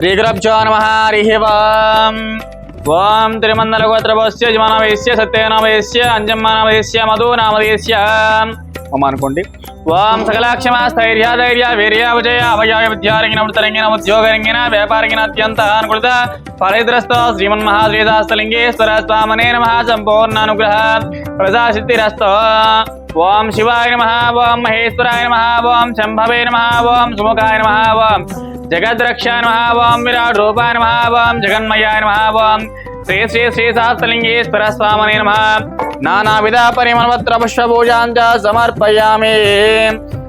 శ్రీగురభ్యో నమ హరి ఓం ఓం తిరుమందలగోత్రభస్య జమనవేశ్య సత్యనామేశ్య అంజమ్మానవయస్య మధునామయస్య ఓం అనుకోండి. ఓం సకలాక్షమ స్థైర్య ధైర్య వీర్య విజయ అభయాయ విద్యారంగిన వృత్తరంగిన ఉద్యోగరంగిన వ్యాపారంగిన అత్యంత అనుకృత శ్రీమన్ మహాశ్రీదాస్తలింగేశ్వర స్వామనే నమ సంపూర్ణ అనుగ్రహ ప్రజాసిద్ధిరస్త. ఓం శివాయ నమ ఓం మహేశ్వరాయ నమ ఓం శంభవే నమ ఓం సుముఖాయ నమ ఓం జగద్రక్షాయ నమ విరాట్ రూపాయ నమ ఓం జగన్మయాయ నమ శ్రీ శ్రీ శ్రీ శాస్త్రలింగేశ్వర స్వామనే నమ నానావిధ పరిమళవత్ర పుష్పపూజాం చ సమర్పయామి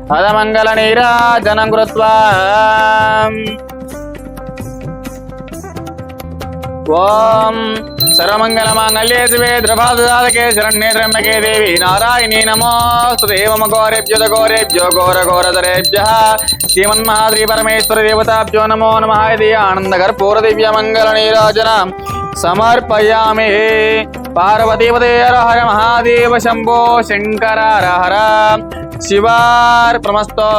పదమంగళ నీరాజనం కృత్వా ఓం సర్వమంగళమాంగళ్యే శివే ద్రభాదాదకే శరణ్యే త్ర్యంబకే దేవి నారాయణీ నమోస్తు దేవమ గౌరేభ్యుత గౌరేభ్యో ఘోర ఘోరధరేభ్య శ్రీమన్మహాద్రి పరమేశ్వర దేవతాభ్యో నమో నమ ఇది ఆనందకర్పూర దివ్య మంగళ నీరాజన సమర్పయామి. పార్వతీపదే హర మహాదేవ శంభో శంకర హర హర శివార్పణమస్తో.